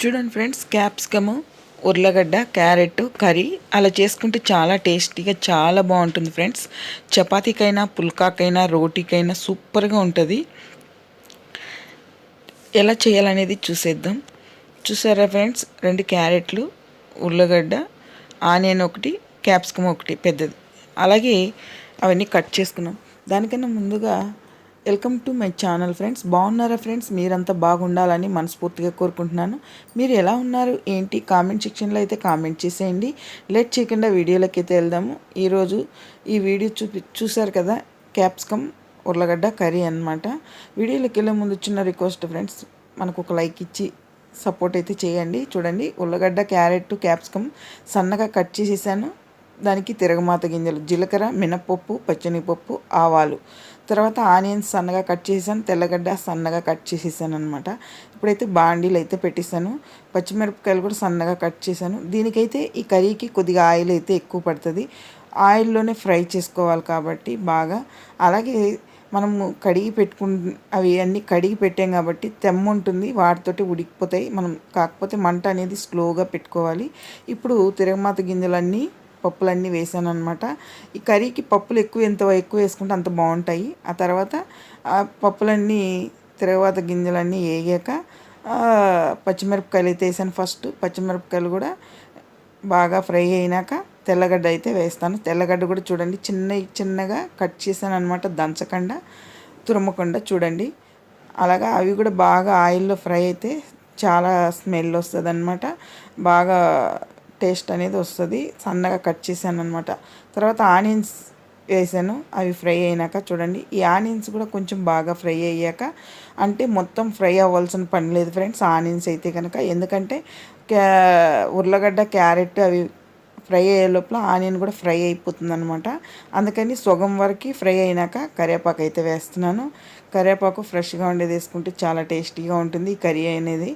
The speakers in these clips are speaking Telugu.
చూడండి ఫ్రెండ్స్ క్యాప్సికము ఉర్లగడ్డ క్యారెట్ కర్రీ అలా చేసుకుంటే చాలా టేస్టీగా చాలా బాగుంటుంది ఫ్రెండ్స్. చపాతీకైనా పుల్కాకైనా రోటీకైనా సూపర్గా ఉంటుంది. ఎలా చేయాలనేది చూసేద్దాం. చూసారా ఫ్రెండ్స్ రెండు క్యారెట్లు ఉర్లగడ్డ ఆనియన్ ఒకటి క్యాప్సికమ్ ఒకటి పెద్దది. అలాగే అవన్నీ కట్ చేసుకున్నాం. దానికన్నా ముందుగా welcome to my channel friends. బాగున్నారా ఫ్రెండ్స్? మీరంతా బాగుండాలని మనస్ఫూర్తిగా కోరుకుంటున్నాను. మీరు ఎలా ఉన్నారు? ఏంటి? కామెంట్ సెక్షన్లో అయితే కామెంట్ చేసేయండి. లేట్ చేయకుండా వీడియోలోకి అయితే వెళ్దాము. ఈరోజు ఈ వీడియో చూపి చూసారు కదా? క్యాప్సికమ్ ఉర్లగడ్డ కర్రీ అనమాట వీడియోలోకి వెళ్ళే ముందు చిన్న రిక్వెస్ట్ ఫ్రెండ్స్. మనకు ఒక లైక్ ఇచ్చి సపోర్ట్ అయితే చేయండి. చూడండి ఉల్లగడ్డ క్యారెట్ క్యాప్సికమ్ సన్నగా కట్ చేసేసాను. దానికి తిరగమాత గింజలు జీలకర్ర మినపప్పు పచ్చనిపప్పు ఆవాలు. తర్వాత ఆనియన్స్ సన్నగా కట్ చేసాను తెల్లగడ్డ సన్నగా కట్ చేసేసాను అనమాట ఇప్పుడైతే బాండీలు అయితే పెట్టేశాను పచ్చిమిరపకాయలు కూడా సన్నగా కట్ చేశాను. దీనికైతే ఈ కర్రీకి కొద్దిగా ఆయిల్ అయితే ఎక్కువ పడుతుంది. ఆయిల్లోనే ఫ్రై చేసుకోవాలి కాబట్టి బాగా. అలాగే మనము కడిగి పెట్టుకు అవి అన్నీ కడిగి పెట్టాం కాబట్టి తెమ్మ ఉంటుంది వాటితోటి ఉడికిపోతాయి. మనం కాకపోతే మంట అనేది స్లోగా పెట్టుకోవాలి. ఇప్పుడు తిరగమాత గింజలన్నీ పప్పులన్నీ వేసాను అనమాట ఈ కర్రీకి పప్పులు ఎక్కువ ఎంత ఎక్కువ వేసుకుంటే అంత బాగుంటాయి. ఆ తర్వాత ఆ పప్పులన్నీ తర్వాత గింజలన్నీ వేగాక పచ్చిమిరపకాయలు అయితే వేసాను ఫస్ట్. పచ్చిమిరపకాయలు కూడా బాగా ఫ్రై అయినాక తెల్లగడ్డ అయితే వేస్తాను. తెల్లగడ్డ కూడా చూడండి చిన్న చిన్నగా కట్ చేశాను అనమాట దంచకుండా తురమకుండా చూడండి. అలాగా అవి కూడా బాగా ఆయిల్లో ఫ్రై అయితే చాలా స్మెల్ వస్తుంది అనమాట బాగా టేస్ట్ అనేది వస్తుంది. సన్నగా కట్ చేశాను అనమాట తర్వాత ఆనియన్స్ వేసాను. అవి ఫ్రై అయినాక చూడండి. ఈ ఆనియన్స్ కూడా కొంచెం బాగా ఫ్రై అయ్యాక అంటే మొత్తం ఫ్రై అవ్వాల్సిన పని లేదు ఫ్రెండ్స్. ఆనియన్స్ అయితే కనుక ఎందుకంటే క్యా ఉర్లగడ్డ క్యారెట్ అవి ఫ్రై అయ్యే లోపల ఆనియన్ కూడా ఫ్రై అయిపోతుంది అనమాట అందుకని సగం వరకు ఫ్రై అయినాక కరివేపాకు అయితే వేస్తున్నాను. కరివేపాకు ఫ్రెష్గా ఉండేది వేసుకుంటే చాలా టేస్టీగా ఉంటుంది. ఈ కర్రీ అనేది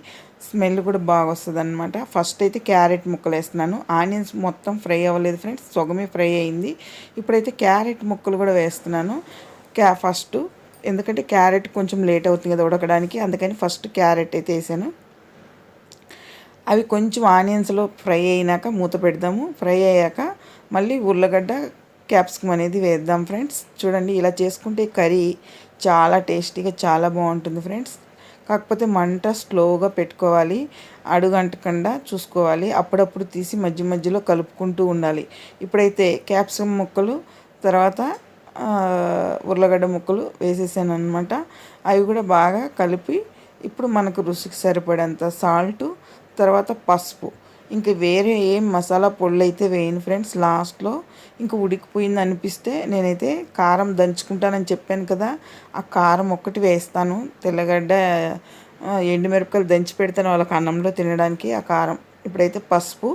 స్మెల్ కూడా బాగా వస్తుంది అనమాట ఫస్ట్ అయితే క్యారెట్ ముక్కలు వేస్తున్నాను. ఆనియన్స్ మొత్తం ఫ్రై అవ్వలేదు ఫ్రెండ్స్ సొగమే ఫ్రై అయింది. ఇప్పుడైతే క్యారెట్ ముక్కలు కూడా వేస్తున్నాను. క్యా ఫస్ట్ ఎందుకంటే క్యారెట్ కొంచెం లేట్ అవుతుంది కదా ఉడకడానికి అందుకని ఫస్ట్ క్యారెట్ అయితే వేసాను. అవి కొంచెం ఆనియన్స్లో ఫ్రై అయినాక మూత పెడదాము. ఫ్రై అయ్యాక మళ్ళీ ఉర్లగడ్డ క్యాప్సికమ్ అనేది వేద్దాం ఫ్రెండ్స్. చూడండి ఇలా చేసుకుంటే కర్రీ చాలా టేస్టీగా చాలా బాగుంటుంది ఫ్రెండ్స్. కాకపోతే మంట స్లోగా పెట్టుకోవాలి. అడుగంటకుండా చూసుకోవాలి. అప్పుడప్పుడు తీసి మధ్య మధ్యలో కలుపుకుంటూ ఉండాలి. ఇప్పుడైతే క్యాప్సికమ్ ముక్కలు తర్వాత ఉర్లగడ్డ ముక్కలు వేసేసాను అనమాట అవి కూడా బాగా కలిపి ఇప్పుడు మనకు రుచికి సరిపడేంత సాల్టు తర్వాత పసుపు. ఇంక వేరే ఏం మసాలా పొళ్ళు అయితే వేయను ఫ్రెండ్స్. లాస్ట్లో ఇంకా ఉడికిపోయింది అనిపిస్తే నేనైతే కారం దంచుకుంటానని చెప్పాను కదా ఆ కారం ఒక్కటి వేస్తాను. తెల్లగడ్డ ఎండుమిరపకాయలు దంచి పెడతాను వాళ్ళకి అన్నంలో తినడానికి ఆ కారం. ఇప్పుడైతే పసుపు.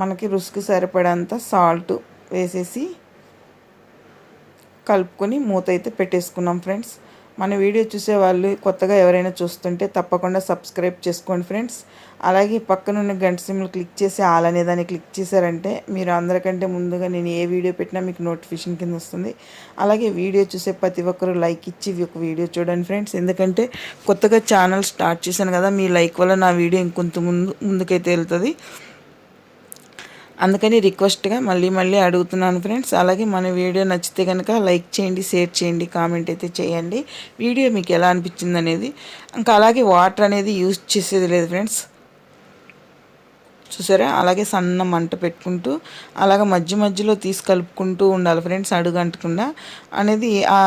మనకి రుసుకు సరిపడేంత సాల్ట్ వేసేసి కలుపుకొని మూత అయితే పెట్టేసుకున్నాం ఫ్రెండ్స్. మన వీడియో చూసే వాళ్ళు కొత్తగా ఎవరైనా చూస్తుంటే తప్పకుండా సబ్స్క్రైబ్ చేసుకోండి ఫ్రెండ్స్. అలాగే పక్కనున్న గంట సిమ్లు క్లిక్ చేసి ఆల్ అనే దాన్ని క్లిక్ చేశారంటే మీరు అందరికంటే ముందుగా నేను ఏ వీడియో పెట్టినా మీకు నోటిఫికేషన్ కింద వస్తుంది. అలాగే వీడియో చూసే ప్రతి ఒక్కరు లైక్ ఇచ్చి ఒక వీడియో చూడండి ఫ్రెండ్స్. ఎందుకంటే కొత్తగా ఛానల్ స్టార్ట్ చేశాను కదా మీ లైక్ వల్ల నా వీడియో ఇంకొంత ముందు ముందుకైతే వెళ్తుంది. అందుకని రిక్వెస్ట్గా మళ్ళీ మళ్ళీ అడుగుతున్నాను ఫ్రెండ్స్. అలాగే మన వీడియో నచ్చితే కనుక లైక్ చేయండి షేర్ చేయండి కామెంట్ అయితే చేయండి. వీడియో మీకు ఎలా అనిపించింది అనేది ఇంకా అలాగే వాటర్ అనేది యూజ్ చేసేది లేదు ఫ్రెండ్స్. చూసారా? అలాగే సన్న మంట పెట్టుకుంటూ అలాగే మధ్య మధ్యలో తీసి కలుపుకుంటూ ఉండాలి ఫ్రెండ్స్ అడుగంటకుండా అనేది ఆ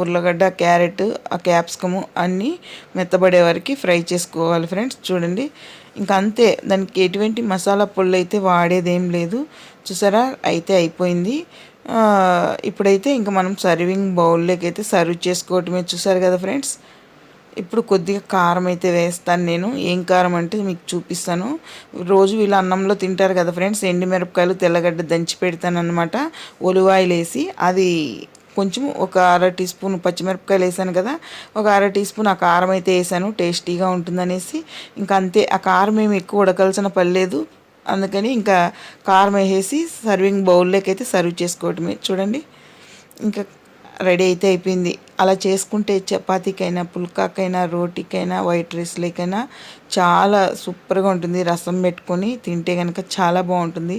ఉర్లగడ్డ క్యారెట్ ఆ క్యాప్సికము అన్నీ మెత్తబడే వరకు ఫ్రై చేసుకోవాలి ఫ్రెండ్స్. చూడండి. ఇంకా అంతే దానికి ఎటువంటి మసాలా పొళ్ళు అయితే వాడేదేం లేదు. చూసారా? అయితే అయిపోయింది. ఇప్పుడైతే ఇంకా మనం సర్వింగ్ బౌల్లోకి అయితే సర్వ్ చేసుకోవటమే. చూసారు కదా ఫ్రెండ్స్? ఇప్పుడు కొద్దిగా కారం అయితే వేస్తాను నేను. ఏం కారం అంటే మీకు చూపిస్తాను. రోజు వీళ్ళు అన్నంలో తింటారు కదా ఫ్రెండ్స్? ఎండుమిరపకాయలు తెల్లగడ్డ దంచి పెడతాను అనమాట ఒలివాయిలు వేసి అది కొంచెం ఒక అర టీ స్పూన్ పచ్చిమిరపకాయలు వేసాను కదా ఒక అర టీ స్పూన్ ఆ కారం అయితే వేసాను టేస్టీగా ఉంటుందనేసి. ఇంకా అంతే ఆ కారం ఏమి ఎక్కువ ఉడకాల్సిన పర్లేదు అందుకని ఇంకా కారం వేసేసి సర్వింగ్ బౌల్లోకి అయితే సర్వ్ చేసుకోవటమే. చూడండి ఇంకా రెడీ అయితే అయిపోయింది. అలా చేసుకుంటే చపాతీకైనా పుల్కాకైనా రోటీకైనా వైట్ రైస్లేకైనా చాలా సూపర్గా ఉంటుంది. రసం పెట్టుకొని తింటే కనుక చాలా బాగుంటుంది.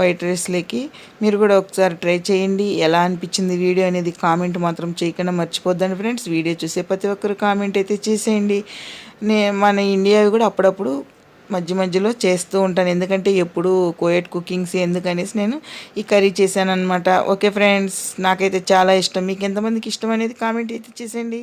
వైట్ రైస్లోకి మీరు కూడా ఒకసారి ట్రై చేయండి. ఎలా అనిపించింది వీడియో అనేది కామెంట్ మాత్రం చేయకుండా మర్చిపోద్దండి ఫ్రెండ్స్. వీడియో చూసే ప్రతి ఒక్కరు కామెంట్ అయితే చేసేయండి. నే మన ఇండియా కూడా అప్పుడప్పుడు మధ్య మధ్యలో చేస్తూ ఉంటాను. ఎందుకంటే ఎప్పుడు కోయట్ కుకింగ్స్ ఎందుకనేసి నేను ఈ కర్రీ చేశాను అనమాట ఓకే ఫ్రెండ్స్ నాకైతే చాలా ఇష్టం. మీకు ఎంతమందికి ఇష్టం అనేది కామెంట్ అయితే చేసేయండి.